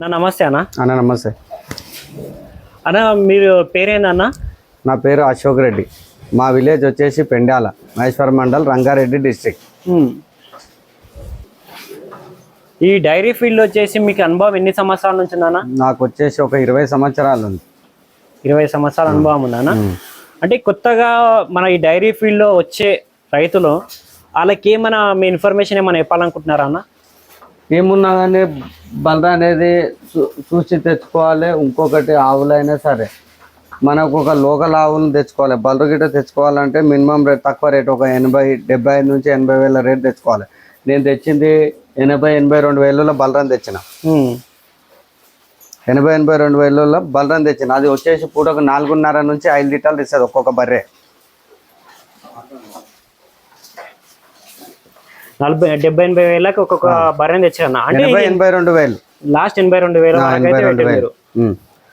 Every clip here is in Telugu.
అన్న నమస్తే అన్న. అన్న నమస్తే. అన్న మీరు పేరేందన్న నా పేరు అశోక్ రెడ్డి. మా విలేజ్ వచ్చేసి పెండ్యాల మహేశ్వర మండల్ రంగారెడ్డి డిస్ట్రిక్ట్. ఈ డైరీ ఫీల్డ్ వచ్చేసి మీకు అనుభవం ఎన్ని సంవత్సరాల నుంచి ఉందన్న? నాకు వచ్చేసి ఒక ఇరవై సంవత్సరాలు ఉంది. ఇరవై సంవత్సరాల అనుభవం ఉందన్న అంటే కొత్తగా మన ఈ డైరీ ఫీల్డ్లో వచ్చే రైతులు వాళ్ళకి ఏమైనా మీ ఇన్ఫర్మేషన్ ఏమైనా చెప్పాలనుకుంటున్నారా అన్న? ఏమున్నా కానీ బలర అనేది చూసి తెచ్చుకోవాలి. ఇంకొకటి ఆవులైనా సరే. మనకు ఒక లోకల్ ఆవులను తెచ్చుకోవాలి. బలరు గిట్ట తెచ్చుకోవాలంటే మినిమం రేట్ తక్కువ రేట్ ఒక ఎనభై డెబ్బై ఐదు నుంచి ఎనభై వేల రేట్ తెచ్చుకోవాలి. నేను తెచ్చింది ఎనభై ఎనభై రెండు వేలలో బలరాన్ని తెచ్చిన. ఎనభై ఎనభై రెండు వేలలో బలరాన్ని తెచ్చిన. అది వచ్చేసి పూటకు నాలుగున్నర నుంచి ఐదు లీటర్లు ఇస్తుంది ఒక్కొక్క బర్రె. నలభై డెబ్బై ఎనభై వేలకు ఒక్కొక్క బర్రెని తెచ్చారన్న. అంటే ఎనభై రెండు వేలు. లాస్ట్ ఎనభై రెండు వేల అయితే రెండు వేలు.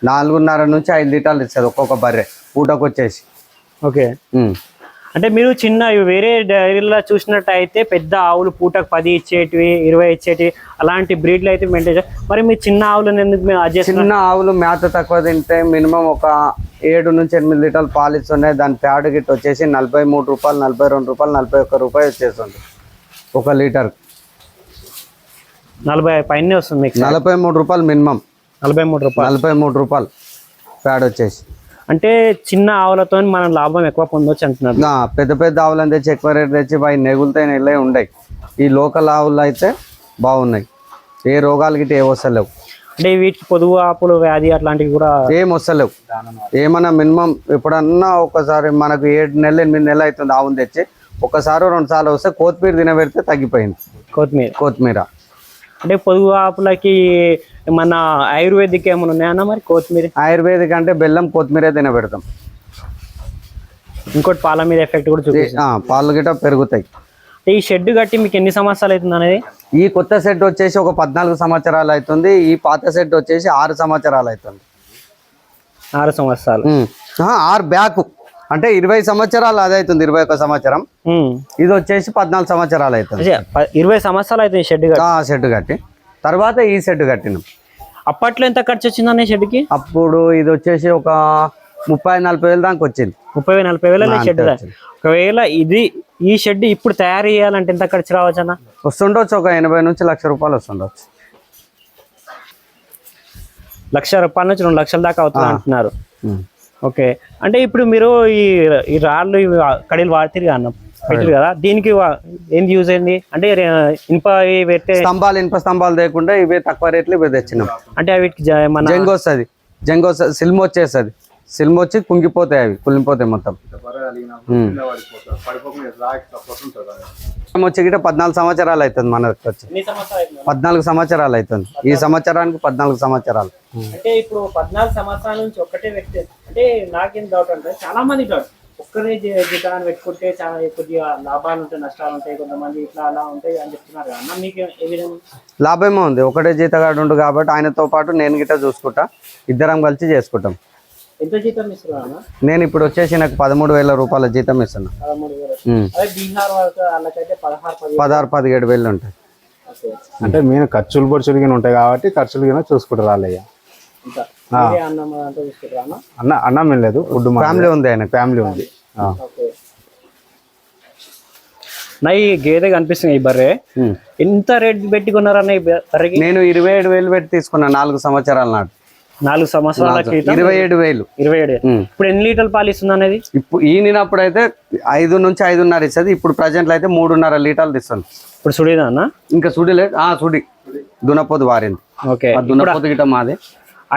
నాలుగున్నర నుంచి ఐదు లీటర్లు ఇస్తుంది ఒక్కొక్క బర్రె. పూటకు వచ్చేసి ఓకే. అంటే మీరు చిన్న వేరే డైరీలో చూసినట్టయితే పెద్ద ఆవులు పూటకు పది ఇచ్చేటివి ఇరవై ఇచ్చేటివి అలాంటి బ్రీడ్లు అయితే మెయింటైన్ చేస్తారు మరి మీ చిన్న ఆవులను ఎందుకు మేము చిన్న ఆవులు మేత తక్కువ తింటే మినిమం ఒక ఏడు నుంచి ఎనిమిది లీటర్లు పాలు ఇస్తున్నాయి. దాని ప్యాడ్ గిట్ వచ్చేసి నలభై మూడు రూపాయలు నలభై రెండు రూపాయలు నలభై ఒక్క రూపాయి వచ్చేస్తుంది. ఒక లీటర్. నలభై పైన వస్తుంది మీకు నలభై మూడు రూపాయలు మినిమం. నలభై మూడు రూపాయలు. నలభై మూడు రూపాయలు ప్యాడ్ వచ్చేసి. అంటే చిన్న ఆవులతో మనం లాభం ఎక్కువ పొందొచ్చు అంటున్నారు. నా పెద్ద పెద్ద ఆవులను తెచ్చి ఎక్కువ రేట్ తెచ్చి అవి నెగులుతాయి నెల్లే ఉండయి. ఈ లోకల్ ఆవులు అయితే బాగున్నాయి. ఏ రోగాలు గిట్ట ఏ వస్తలేవు. అంటే వీటికి పొదుగు ఆపులు వ్యాధి అట్లాంటివి కూడా ఏం వస్తలేవు. ఏమన్నా మినిమం ఎప్పుడన్నా ఒకసారి మనకు ఏడు నెలలు ఎనిమిది నెలలు అవుతుంది ఆవును తెచ్చి ఒకసారి రెండు సార్లు వస్తే కొత్తిమీర తినబెడితే తగ్గిపోయింది. కొత్తిమీర. కొత్తిమీర. అంటే పొదుగు ఆపులకి మన ఆయుర్వేదిక్ ఏమైనా ఉన్నాయన్న మరి కొత్తిమీర? ఆయుర్వేదిక్ అంటే బెల్లం కొత్తిమీరే తినబెడతాం. ఇంకోటి పాల మీద ఎఫెక్ట్ కూడా చూపిస్తుంది. ఆ, పాలు గిట్ట పెరుగుతాయి. ఈ షెడ్ కట్టి మీకు ఎన్ని సంవత్సరాలు అవుతుంది అనేది? ఈ కొత్త సెట్ వచ్చేసి ఒక పద్నాలుగు సంవత్సరాలు అవుతుంది. ఈ పాత సెట్ వచ్చేసి ఆరు సంవత్సరాలు అవుతుంది. ఆరు సంవత్సరాలు. ఆరు బ్యాక్. అంటే ఇరవై సంవత్సరాలు అది అవుతుంది ఇరవై ఒక సంవత్సరం. ఇది వచ్చేసి పద్నాలుగు సంవత్సరాలు అవుతుంది ఇరవై సంవత్సరాలు అయితే ఈ షెడ్ కట్టి. ఆ సెట్ కట్టి. తర్వాత ఈ సెట్ కట్టినాం. అప్పట్లో ఎంత ఖర్చు వచ్చిందన్న ఈ షెడ్కి అప్పుడు ఇది వచ్చేసి ఒక ముప్పై నలభై వేలు దాకా వచ్చింది. ముప్పై నలభై వేల షెడ్. ఒకవేళ ఇది ఈ షెడ్ ఇప్పుడు తయారు చేయాలంటే ఎంత ఖర్చు రావచ్చు అన్న? వస్తుండొచ్చు ఒక ఎనభై నుంచి లక్ష రూపాయలు వస్తుండొచ్చు. లక్ష రూపాయల నుంచి రెండు లక్షల దాకా అవుతుంది అంటున్నారు. ఓకే. అంటే ఇప్పుడు మీరు ఈ ఈ రాళ్ళు ఇవి కడీలు వాడుతారు అన్న. పెట్టారు కదా దీనికి ఏంది యూజ్ అయింది? అంటే ఇనుప పెడితే స్తంభాలు ఇనుప స్తంభాలు లేకుండా ఇవే తక్కువ రేట్లు ఇవి తెచ్చినాం. అంటే వీటికి జంగ్ వస్తుంది. జంగ్ వస్తుంది. సిల్మ్ వచ్చేస్తుంది. సిల్మ్ వచ్చి కుంగిపోతాయి అవి కులిపోతాయి మొత్తం. వచ్చి గిట్ట పద్నాలుగు సంవత్సరాలు అవుతుంది మన వచ్చి? పద్నాలుగు సంవత్సరాలు అవుతుంది ఈ సంవత్సరానికి పద్నాలుగు సంవత్సరాలు. అంటే ఇప్పుడు పద్నాలుగు సంవత్సరాల నుంచి ఒక్కటే వ్యక్తి అంటే నాకేం డౌట్ అంటే చాలా మంది డౌట్ ఒక్కరే జీతాన్ని పెట్టుకుంటే చాలా కొద్దిగా లాభాలు ఉంటాయి నష్టాలు ఉంటాయి కొంతమంది ఇట్లా అలా ఉంటాయి అని చెప్తున్నారు అన్న మీకు ఏ విధంగా? లాభమే ఉంది. ఒకటే జీతగాడు ఉండు కాబట్టి ఆయనతో పాటు నేను గిట్ట చూసుకుంటా. ఇద్దరం కలిసి చేసుకుంటాం. ఎంత జీతం ఇస్తున్నారు అన్న? నేను ఇప్పుడు వచ్చేసి నాకు పదమూడు వేల రూపాయల జీతం ఇస్తున్నా. పదహారు పది పదహారు పదిహేడు వేలు ఉంటాయి. అంటే మెయిన్ ఖర్చులు బొర్చులు గిన ఉంటాయి కాబట్టి ఖర్చులు గిన చూసుకుంటారు వాళ్ళయ్య. అన్నం అన్న? ఏం లేదు ఫుడ్ ఫ్యామిలీ ఉంది ఆయనకు ఫ్యామిలీ ఉంది. నా ఈ గేదె కనిపిస్తుంది ఈ బర్రె. ఎంత రేట్ పెట్టుకున్నారన్న ఈ బ- బర్రెకి? నేను ఇరవై ఏడు వేలు పెట్టి తీసుకున్నా నాలుగు సంవత్సరాల నాడు. నాలుగు సంవత్సరాల క్రితం? ఇరవై ఏడు వేలు. ఇరవై ఏడు. ఇప్పుడు ఎన్ని లీటర్లు పాలు ఇస్తుంది అనేది? ఇప్పుడు ఈనినప్పుడు అయితే ఐదు నుంచి ఐదున్నర ఇస్తుంది ఇప్పుడు ప్రజెంట్లో అయితే మూడున్నర లీటర్లు ఇస్తుంది ఇప్పుడు సుడిదా అన్న? ఇంకా సుడిలే ఆ సుడి. దునపోతు వారింది. ఓకే. ఆ దునపోతు గిట్ట మాది.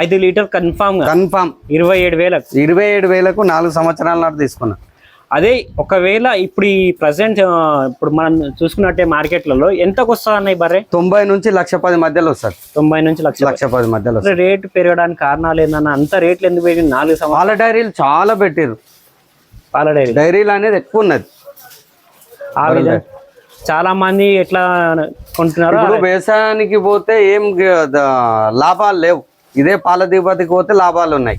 ఐదు లీటర్ కన్ఫామ్ కన్ఫామ్. ఇరవై ఏడు వేలకు. ఇరవై ఏడు వేలకు నాలుగు సంవత్సరాల నాడు తీసుకున్నా. అదే ఒకవేళ ఇప్పుడు ఈ ప్రజెంట్ ఇప్పుడు మనం చూసుకున్నట్టే మార్కెట్లలో ఎంతకు వస్తుంది అన్న బర్రె? తొంభై నుంచి లక్ష పది మధ్యలో వస్తుంది తొంభై నుంచి లక్ష లక్ష పది మధ్యలో రేటు పెరగడానికి కారణాలు ఏందన్న? అంత రేట్లు ఎందుకు పెరిగింది నాలుగు సంవత్సరాలు? పాల డైరీలు చాలా పెట్టారు పాల డైరీ? డైరీలు అనేది ఎక్కువ ఉన్నది. ఆ విధంగా. చాలా మంది ఎట్లా కొంటున్నారో వ్యవసాయానికి పోతే ఏం లాభాలు లేవు. ఇదే పాల దిగుబడికి పోతే లాభాలు ఉన్నాయి.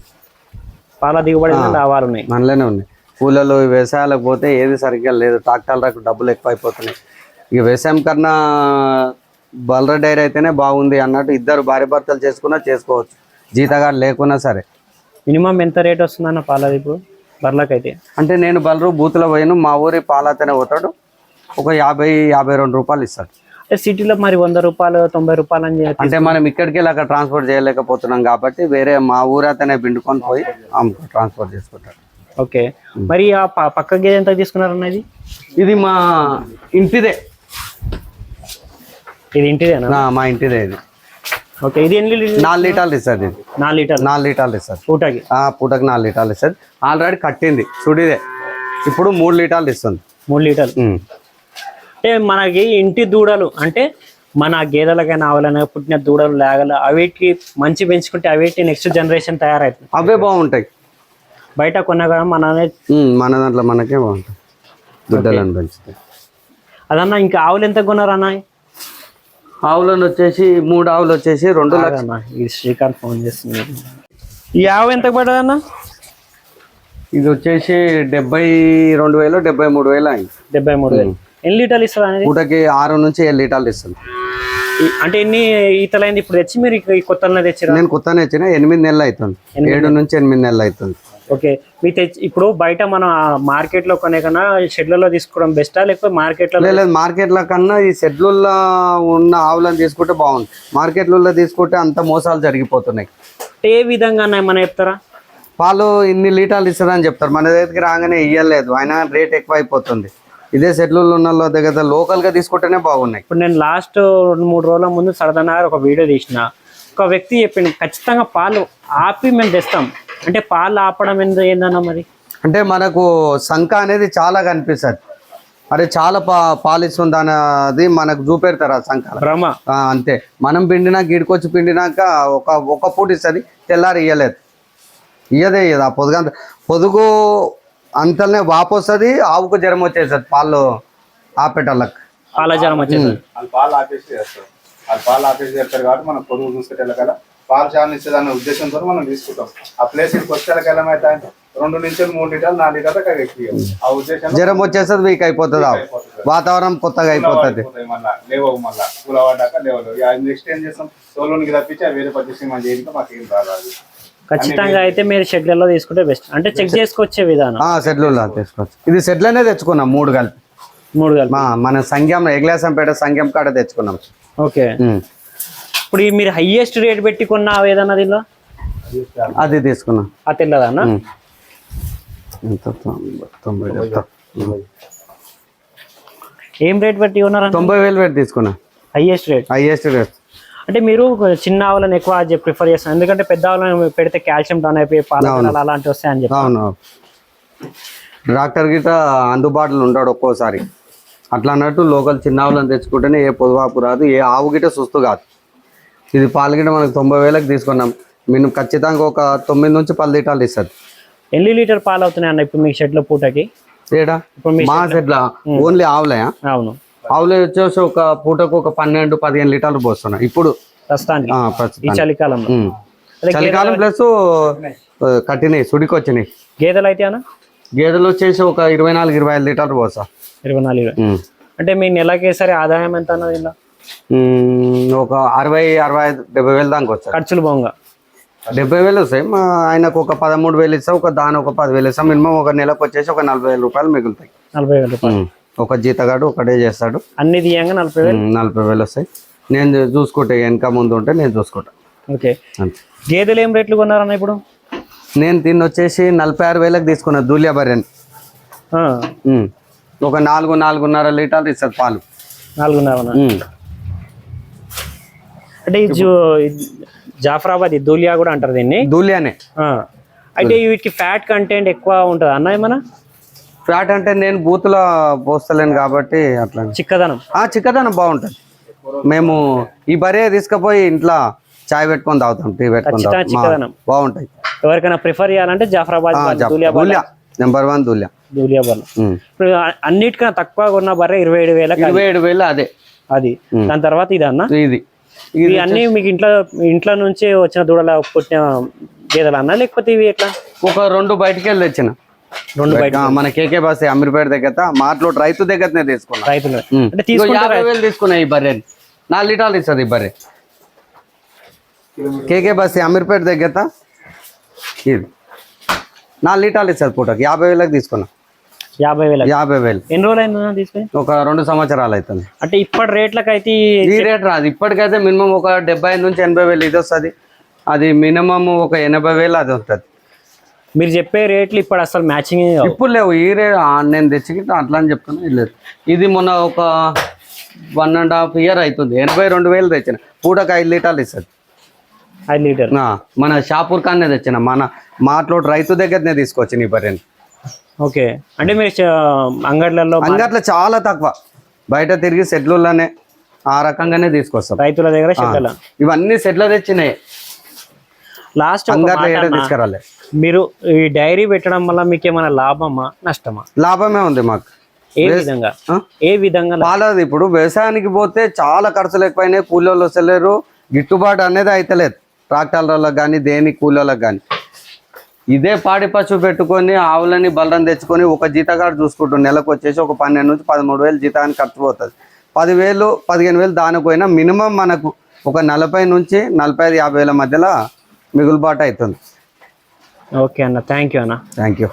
పాల దిగుబడి లాభాలు ఉన్నాయి. మనలోనే ఉన్నాయి. పూలలో వ్యవసాయాలకు పోతే ఏది సరిగ్గా లేదు. ట్రాక్టర్లకు డబ్బులు ఎక్కువ అయిపోతున్నాయి ఇక వ్యవసాయం కన్నా బలర డైరీ అయితేనే బాగుంది అన్నట్టు ఇద్దరు భార్య భర్తలు చేసుకున్నా చేసుకోవచ్చు. జీతగాడు లేకున్నా సరే. మినిమం ఎంత రేట్ వస్తుందన్న పాలది ఇప్పుడు బర్లకైతే. అంటే నేను బలరు బూతులో పోయాను మా ఊరి పాలతోనే పోతాడు. ఒక యాభై యాభై రెండు రూపాయలు ఇస్తాడు. సిటీలో మరి వంద రూపాయలు తొంభై రూపాయలు అని చెప్పి అంటే మనం ఇక్కడికి వెళ్ళి అక్కడ ట్రాన్స్పోర్ట్ చేయలేకపోతున్నాం కాబట్టి వేరే మా ఊరు అతనే పిండుకొని పోయి ట్రాన్స్పోర్ట్ చేసుకుంటాడు ఓకే. మరి ఆ పక్క గేదె ఎంత తీసుకున్నారు అన్నది ఇది? మా ఇంటిదే. ఇది ఇంటిదేనా? నా మా ఇంటిదే ఇది. ఓకే ఇది ఎన్ని? నాలుగు లీటర్లు ఇస్తుంది ఇది నాలుగు లీటర్ నాలుగు లీటర్లు ఇస్తుంది పూటకి? ఆ పూటకు నాలుగు లీటర్లు ఇస్తుంది ఆల్రెడీ కట్టింది. సుడిదే ఇప్పుడు మూడు లీటర్లు ఇస్తుంది. మూడు లీటర్లు. అంటే మనకి ఇంటి దూడలు అంటే మన గేదెలకైనా ఆవులైనా పుట్టిన దూడలు లేగలు అవిటికి మంచి పెంచుకుంటే అవిటి నెక్స్ట్ జనరేషన్ తయారవుతుంది అవే బాగుంటాయి. బయట కొన్నా కూడా మన మన దాంట్లో మనకే బాగుంటాయి. పెంచుతాయి అదన్నా ఇంకా ఆవులు ఎంత కొన్నారు అన్న? ఆవులను వచ్చేసి మూడు ఆవులు వచ్చేసి రెండు లక్షలు ఇది శ్రీకాంత్ ఫోన్ చేస్తుంది. ఈ ఆవు ఎంత పడ్డది అన్న? ఇది వచ్చేసి డెబ్బై రెండు వేలు డెబ్బై మూడు వేలు అయింది. డెబ్బై మూడు వేలు. ఎన్ని లీటర్లు ఇస్తుంది అనేది? పూటకి ఆరు నుంచి ఏడు లీటర్లు ఇస్తుంది అంటే ఎన్ని ఈతలైంది? ఇప్పుడు తెచ్చి మీరు ఈ కొత్తలో తెచ్చిరా? నేను కొత్తనే ఇచ్చిన ఎనిమిది నెలలు అవుతుంది. ఏడు నుంచి ఎనిమిది నెలలు అవుతుంది. ఓకే. మీ తెచ్చి ఇప్పుడు బయట మనం మార్కెట్లో కొనే కన్నా షెడ్లలో తీసుకోవడం బెస్టా? లేకపోతే మార్కెట్లో లేదు. మార్కెట్ల కన్నా ఈ షెడ్యూల్లో ఉన్న ఆవులను తీసుకుంటే బాగుంది. మార్కెట్లలో తీసుకుంటే అంత మోసాలు జరిగిపోతున్నాయి. ఏ విధంగా ఏమన్నా చెప్తారా? పాలు ఇన్ని లీటర్లు ఇస్తారని చెప్తారు. మన దగ్గరికి రాగానే ఇయ్యలేదు. అయినా రేట్ ఎక్కువ అయిపోతుంది ఇదే షెడ్యూల్ ఉన్న దగ్గర లోకల్గా తీసుకుంటేనే బాగున్నాయి. ఇప్పుడు నేను లాస్ట్ రెండు మూడు రోజుల ముందు సరదాగా ఒక వీడియో తీసిన. ఒక వ్యక్తి చెప్పిండు ఖచ్చితంగా పాలు ఆపి మేము తెస్తాం. అంటే పాలు ఆపడం ఏందో ఏందన్నా మరి? అంటే మనకు సంఖ అనేది చాలా కనిపిస్తుంది. అరే చాలా పా పాలిస్తుంది అనేది మనకు చూపెడతారు ఆ సంఖ. భ్రమ అంతే. మనం పిండినా గిడికొచ్చి పిండినాక ఒక ఒక పూట ఇస్తుంది తెల్లారి ఇయ్యలేదు. ఇయ్యదే ఇయ్యదు. ఆ పొదుగు పొదుగు అంతనే వాపు వస్తుంది ఆవుకు జ్వరం వచ్చేస్తుంది పాలు ఆపేటోళ్ళకి. పాల జ్వరం వచ్చేది వాళ్ళు పాలు ఆపేసి చేస్తారు. వాళ్ళు పాలు ఆపేసి చేస్తారు కాబట్టి మనం పొదుగు చూసుకుంటే కదా. పాలు చాలా ఇస్తుంది అనే ఉద్దేశంతో మనం తీసుకుంటాం. ఆ ప్లేస్ ఇక్కడికి వచ్చే ఏమైతే రెండు నుంచి మూడు లీటర్లు నాలుగు లీటర్లు అక్కడ ఎక్కువ ఆ ఉద్దేశంలో జ్వరం వచ్చేస్తుంది వీక్ అయిపోతుంది ఆవు. వాతావరణం కొత్తగా అయిపోతుంది. మళ్ళా లేవవు మళ్ళా. కూలవాడాక లేవలేవు. నెక్స్ట్ ఏం చేస్తాం? సోలోనికి తప్పించి ఆ వేరే పద్ధతి మనం మాకు ఏం రాదు. ఖచ్చితంగా అయితే మీరు షెడ్లలో తీసుకుంటే బెస్ట్ అంటే చెక్ చేసుకొచ్చే విధానం. సెడ్లలో తీసుకోవచ్చు ఇది సెడ్లనే తెచ్చుకున్నాం మూడు కలిపి. మూడు కలిపి. మా మన సంఘం ఎగ్లాసంపేట సంఘం కాడ తెచ్చుకున్నాం. ఓకే. ఇప్పుడు మీరు హైయెస్ట్ రేట్ పెట్టి కొన్న ఏదన్నా దీనిలో? అది తీసుకున్నాం. ఆ తెల్లదన్నా చెప్తా. ఉమ్. ఏం రేట్ పెట్టి ఉన్నారన్న తొంభై వేలు పెట్టి తీసుకున్నా. హైయెస్ట్ రేట్ హైయెస్ట్ రేట్ అంటే మీరు చిన్న ఆవులను ఎక్కువ ప్రిఫర్ చేస్తారు. ఎందుకంటే పెద్ద ఆవులను పెడితే కాల్షియం డౌన్ అయిపోయి పాల అలాంటివి వస్తాయని చెప్పి. అవును డాక్టర్ గిట అందుబాటులో ఉంటాడు ఒక్కోసారి. అట్లా అన్నట్టు లోకల్ చిన్న ఆవులను తెచ్చుకుంటేనే ఏ పొదువాపు రాదు ఏ ఆవు గిట సుస్తు కాదు. ఇది పాలు గిట మనకు తొంభై వేలకు తీసుకున్నాం. మేము ఖచ్చితంగా ఒక తొమ్మిది నుంచి పది లీటర్లు ఇస్తుంది. ఎన్ని లీటర్ పాలు అవుతున్నాయి అన్న ఇప్పుడు మీ షెడ్లో పూటకి? ఏడా? మీ సెట్ల ఓన్లీ ఆవులయా? అవును. ఆవులే వచ్చేసి ఒక పూటకు ఒక పన్నెండు పదిహేను లీటర్లు పోస్తున్నాయి. ఇప్పుడు ప్రస్తుతానికి. ఈ చలికాలంలో. చలికాలం ప్లస్ కట్టినాయి సుడికి వచ్చినాయి గేదెలు అయితే అన్న? గేదెలు వచ్చేసి ఒక ఇరవై నాలుగు ఇరవై ఐదు లీటర్లు పోసా ఇరవై నాలుగు. అంటే మీ నెలకి సరే ఆదాయం ఎంత అన్నది ఇలా ఒక అరవై అరవై ఐదు డెబ్బై వేలు దానికి వస్తాయి. ఖర్చులు పోగా డెబ్బై వేలు వస్తాయి మా ఆయనకు ఒక పదమూడు వేలు ఇస్తాం ఒక దాని ఒక పదివేలు ఇస్తాం మినిమం ఒక నెలకు వచ్చేసి ఒక నలభై వేల రూపాయలు మిగులుతాయి. నలభై వేల రూపాయలు. ఒక జీతగాడు ఒకటే చేస్తాడు. అన్ని తీయంగా నలభై వేలు? నలభై వేలు వస్తాయి. నేను చూసుకుంటే వెనక ముందు ఉంటే నేను చూసుకుంటా. ఓకే. గేదెలు ఏం రేట్లు కొన్నారన్న ఇప్పుడు? నేను తిని వచ్చేసి నలభై ఆరు వేలకు తీసుకున్నా దూలియా బర్రెని. ఒక నాలుగు నాలుగున్నర లీటర్లు ఇస్తుంది పాలు. నాలుగున్నర. అంటే జాఫరాబాద్ దూలియా కూడా అంటారు దీన్ని? దూలియానే. అయితే వీటికి ఫ్యాట్ కంటెంట్ ఎక్కువ ఉంటుంది? అన్న ఏమన్నా? ఫ్యాట్ అంటే నేను బూత్లో పోస్తలేను కాబట్టి అట్లా. చిక్కదనం. ఆ చిక్కదనం బాగుంటుంది. మేము ఈ బరే తీసుకుపోయి ఇంట్లో చాయ్ పెట్టుకొని తాగుతాం టీ పెట్టుకొని తాగుతాం. బాగుంటాయి. ఎవరికైనా ప్రిఫర్ చేయాలంటే జాఫరాబాద్ నెంబర్ వన్ దూలియా. ఇప్పుడు అన్నిటికన్నా తక్కువ కొన్న బర్రె ఇరవై ఏడు వేలకు ఇరవై ఏడు వేలు అదే. అది. దాని తర్వాత ఇది అన్న? ఇది. ఇవి అన్ని మీకు ఇంట్లో ఇంట్లో నుంచి వచ్చిన దూడల పుట్టిన గేదెలు అన్న? లేకపోతే ఇవి ఎట్లా? ఒక రెండు బయటికి వెళ్ళి తెచ్చిన. రెండు బయట మన కేకే బస్ అమీర్పేట దగ్గర మాటలో రైతు దగ్గరనే తీసుకున్నా. రైతులు. అంటే వేలు తీసుకున్నా ఈ బర్రెని. నాలుగు లీటర్లు ఇస్తుంది ఈ బర్రె. కేకే బస్ అమీర్పేట దగ్గర ఇది. నాలుగు లీటర్లు ఇస్తుంది పూటకి. యాభై వేలకు తీసుకున్నా. యాభై వేల యాభై వేలు. ఎన్ని రోజులు అయింది తీసుకుని? ఒక రెండు సంవత్సరాలు అవుతుంది అంటే ఇప్పటి రేట్లకు అయితే ఈ రేట్ రాదు. ఇప్పటికైతే మినిమం ఒక డెబ్బై ఐదు నుంచి ఎనభై వేలు ఇది వస్తుంది. అది మినిమం ఒక ఎనభై వేలు అది ఉంటుంది మీరు చెప్పే రేట్లు ఇప్పుడు అసలు మ్యాచింగ్ ఇప్పుడు లేవు. ఈ రే ఆ, నేను తెచ్చి అట్లా అని చెప్తున్నా. లేదు. ఇది మొన్న ఒక వన్ అండ్ హాఫ్ ఇయర్ అవుతుంది. ఎనభై రెండు వేలు తెచ్చిన. పూటకు ఐదు లీటర్లు ఇస్తుంది. ఐదు లీటర్ మన షాపూర్ కాన్నే తెచ్చిన. మన మాటలో రైతు దగ్గరనే తీసుకొచ్చిన ఈ బర్రెని. ఓకే. అంటే మీరు అంగడ్లలో అంగట్లో చాలా తక్కువ. బయట తిరిగి సెట్లులోనే ఆ రకంగానే తీసుకొస్తాం. రైతుల దగ్గర చెట్ల ఇవన్నీ సెట్లు తెచ్చినాయి లాస్ట్ తీసుకురాలే. మీరు ఈ డైరీ పెట్టడం వల్ల మీకు ఏమైనా లాభమా? నష్టమా? లాభమే ఉంది మాకు. ఏ విధంగా? ఏ విధంగా పాలది ఇప్పుడు వ్యవసాయానికి పోతే చాలా ఖర్చులు ఎక్కువైనాయి కూలీలు వస్తలేరు గిట్టుబాటు అనేది అయితలేదు ట్రాక్టర్లకు కానీ దేని కూలీలకు కానీ ఇదే పాడి పశువు పెట్టుకొని ఆవులని బలరం తెచ్చుకొని ఒక జీతగాడు చూసుకుంటాం నెలకు వచ్చేసి ఒక పన్నెండు నుంచి పదమూడు వేలు జీతానికి ఖర్చు పోతుంది. పదివేలు పదిహేను వేలు దానికి పోయినా మినిమం మనకు ఒక నలభై నుంచి నలభై ఐదు యాభై వేల మధ్యలో మిగులుబాటు అవుతుంది. ఓకే అన్న థ్యాంక్ యూ అన్న. Thank you.